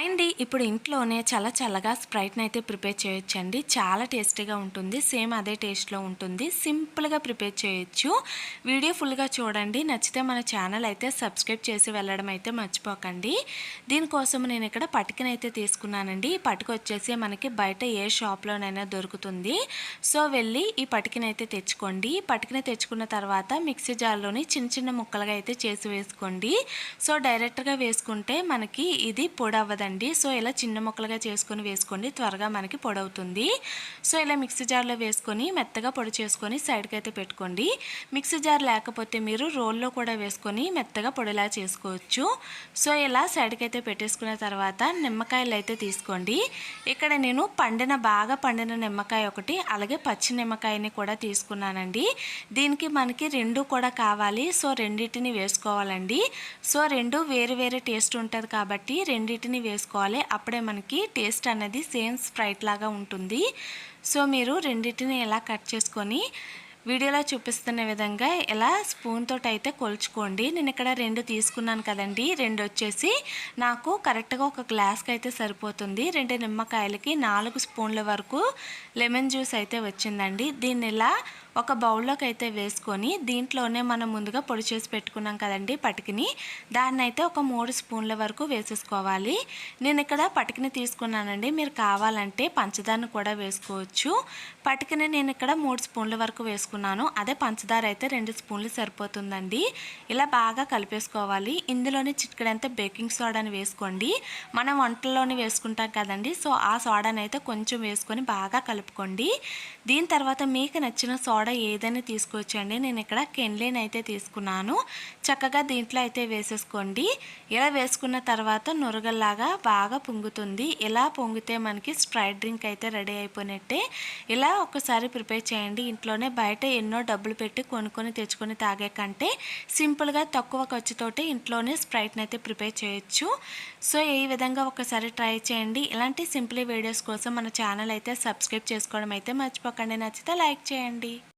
అండి ఇప్పుడు ఇంట్లోనే చాలా చల్లగా స్ప్రైట్ని అయితే ప్రిపేర్ చేయొచ్చండి. చాలా టేస్టీగా ఉంటుంది. సేమ్ అదే టేస్ట్లో ఉంటుంది. సింపుల్గా ప్రిపేర్ చేయొచ్చు. వీడియో ఫుల్గా చూడండి. నచ్చితే మన ఛానల్ అయితే సబ్స్క్రైబ్ చేసి వెళ్ళడం అయితే మర్చిపోకండి. దీనికోసం నేను ఇక్కడ పటికనైతే తీసుకున్నానండి. ఈ పటిక వచ్చేసి మనకి బయట ఏ షాప్లోనైనా దొరుకుతుంది. సో వెళ్ళి ఈ పటికనైతే తెచ్చుకోండి. పటికన తెచ్చుకున్న తర్వాత మిక్సీ జార్లోని చిన్న చిన్న ముక్కలుగా అయితే చేసి వేసుకోండి. సో డైరెక్ట్గా వేసుకుంటే మనకి ఇది పొడవ అండి. సో ఇలా చిన్న ముక్కలుగా చేసుకొని వేసుకోండి. త్వరగా మనకి పొడవుతుంది. సో ఇలా మిక్సీ జార్లో వేసుకొని మెత్తగా పొడి చేసుకొని సైడ్కి అయితే పెట్టుకోండి. మిక్సీ జార్ లేకపోతే మీరు రోల్లో కూడా వేసుకొని మెత్తగా పొడిలా చేసుకోవచ్చు. సో ఇలా సైడ్కి అయితే పెట్టేసుకున్న తర్వాత నిమ్మకాయలు అయితే తీసుకోండి. ఇక్కడ నేను పండిన బాగా పండిన నిమ్మకాయ ఒకటి అలాగే పచ్చి నిమ్మకాయని కూడా తీసుకున్నానండి. దీనికి మనకి రెండు కూడా కావాలి. సో రెండింటిని వేసుకోవాలండి. సో రెండు వేరు వేరే టేస్ట్ ఉంటుంది కాబట్టి రెండింటిని వేసుకోవాలి అప్పుడే మనకి టేస్ట్ అనేది సేమ్ స్ప్రైట్ లాగా ఉంటుంది. సో మీరు రెండింటిని ఎలా కట్ చేసుకొని వీడియోలో చూపిస్తున్న విధంగా ఇలా స్పూన్ తోటి అయితే కొలుచుకోండి. నేను ఇక్కడ రెండు తీసుకున్నాను కదండి. రెండు వచ్చేసి నాకు కరెక్ట్గా ఒక గ్లాస్కి అయితే సరిపోతుంది. రెండు నిమ్మకాయలకి నాలుగు స్పూన్ల వరకు లెమన్ జ్యూస్ అయితే వచ్చిందండి. దీన్ని ఇలా ఒక బౌల్లోకి అయితే వేసుకొని దీంట్లోనే మనం ముందుగా పొడి చేసి పెట్టుకున్నాం కదండి పటికిని. దాన్ని అయితే ఒక మూడు స్పూన్ల వరకు వేసేసుకోవాలి. నేను ఇక్కడ పటికిని తీసుకున్నానండి. మీరు కావాలంటే పంచదారను కూడా వేసుకోవచ్చు. పటికిని నేను ఇక్కడ మూడు స్పూన్ల వరకు వేసుకున్నాను. అదే పంచదార అయితే రెండు స్పూన్లు సరిపోతుందండి. ఇలా బాగా కలిపేసుకోవాలి. ఇందులోని చిట్కడంతా బేకింగ్ సోడాని వేసుకోండి. మనం వంటల్లోని వేసుకుంటాం కదండి. సో ఆ సోడాని అయితే కొంచెం వేసుకొని బాగా కలుపుకోండి. దీని తర్వాత మీకు నచ్చిన సోడా ఏదైనా తీసుకొచ్చండి. నేను ఇక్కడ కెన్లేన్ అయితే తీసుకున్నాను. చక్కగా దీంట్లో అయితే వేసేసుకోండి. ఇలా వేసుకున్న తర్వాత నురగల్లాగా బాగా పొంగుతుంది. ఇలా పొంగితే మనకి స్ప్రైట్ డ్రింక్ అయితే రెడీ అయిపోయినట్టే. ఇలా ఒకసారి ప్రిపేర్ చేయండి. ఇంట్లోనే బయట బయట ఎన్నో డబ్బులు పెట్టి కొనుక్కొని తెచ్చుకొని తాగే కంటే సింపుల్గా తక్కువ ఖర్చుతోటి ఇంట్లోనే స్ప్రైట్ని అయితే ప్రిపేర్ చేయొచ్చు. సో ఈ విధంగా ఒకసారి ట్రై చేయండి. ఇలాంటి సింపుల్ వీడియోస్ కోసం మన ఛానల్ అయితే సబ్స్క్రైబ్ చేసుకోవడం అయితే మర్చిపోకండి. నచ్చితే లైక్ చేయండి.